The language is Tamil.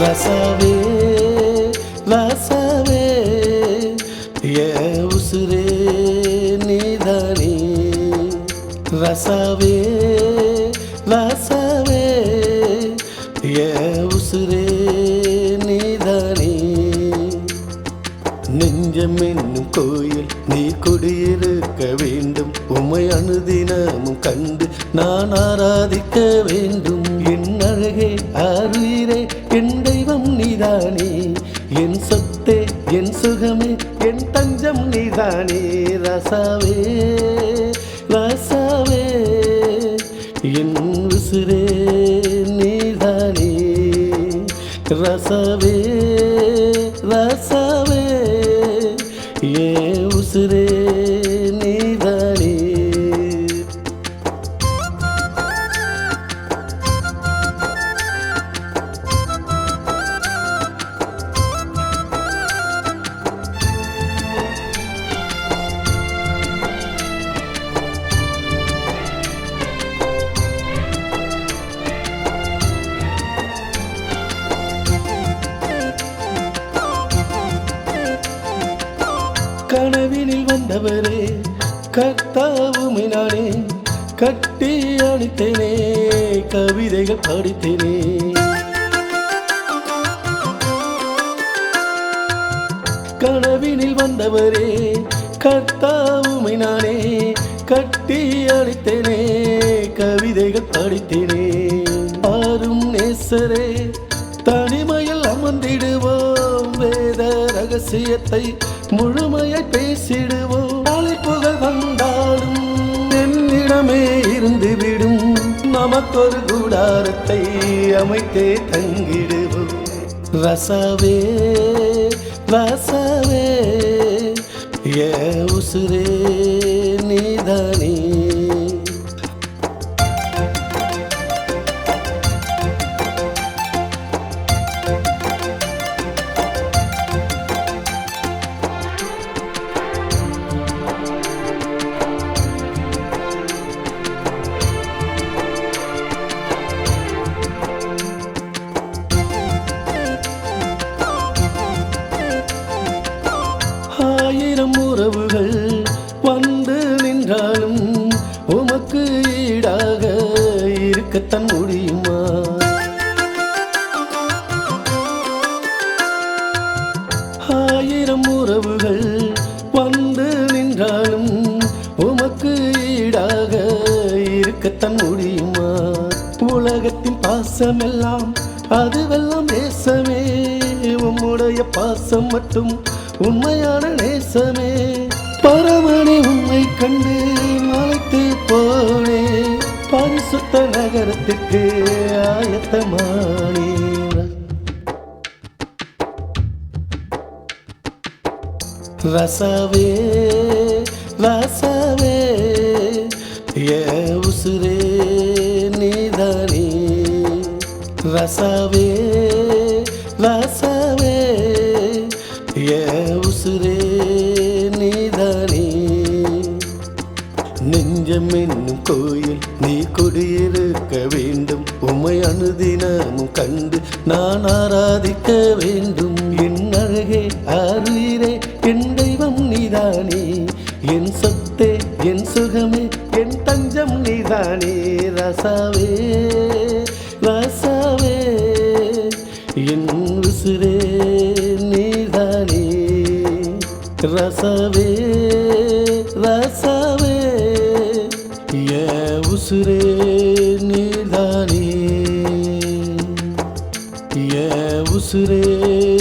வசவே வசவே ஏ உசுரே நீதானே. வசவே வசவே ஏ உசுரே நீதானே. நெஞ்சம் என்னும் கோயில் நீ குடியிருக்க வேண்டும். உமை அனுதினமும் கண்டு நான் ஆராதிக்க வேண்டும். அழகே அருயிரே என் தெய்வம் நீதானே. என் சொத்தே என் சுகமே என் தஞ்சம் நீதானே. ரசாவே ரசாவே என் உசுரே நீதானே. ரசவே ரசவே ஏ கனவினில் வந்தவரே கத்தாவுமை நானே கட்டி அணித்தேனே கவிதைகள் படித்தேனே. கனவினில் வந்தவரே கத்தாவுமை நானே கட்டி அளித்தேனே கவிதைகள் படித்தேனே. ஆறும் நேசரே தனிமையில் அமர்ந்திடுவோம் வேத ரகசியத்தை முழுமையை பேசிடுவோம். அழைப்புகள் வந்தாலும் என்னிடமே இருந்துவிடும். நமக்கொரு கூடாரத்தை அமைத்தே தங்கிடுவோம். ரசவே ரசவே ஏ உசுரே. இருக்கத்தான் முடியுமா? ஆயிரம் உறவுகள் வந்து நின்றாலும் உமக்கு ஈடாக இருக்கத்தான் முடியுமா? உலகத்தின் பாசமெல்லாம் அதுவெல்லாம் நேசமே. உம்முடைய பாசம் மட்டும் உண்மையான நேசமே. பரமனே உண்மை கண்டு மலைத்து பரிசுத்த நகரத்துக்கு ஆயத்தமானே ரசவே ரசவே ஏ உசுரே நீதானே. ரசவே ரசவே ஏ உசுரே நீதானே. நெஞ்சம் என்னும் கோயில் குடியிருக்க வேண்டும். உமை அனுதினமும் கண்டு நான் ஆராதிக்க வேண்டும். என் அழகே அருயிரே என் தெய்வம் நீதானே. என் சொத்தே என் சுகமே என் தஞ்சம் நீதானே. ரசாவே ரசாவே என் உசுரே நீதானே. ரசவே ரசவே. உசுரே நீதானே. என் உசுரே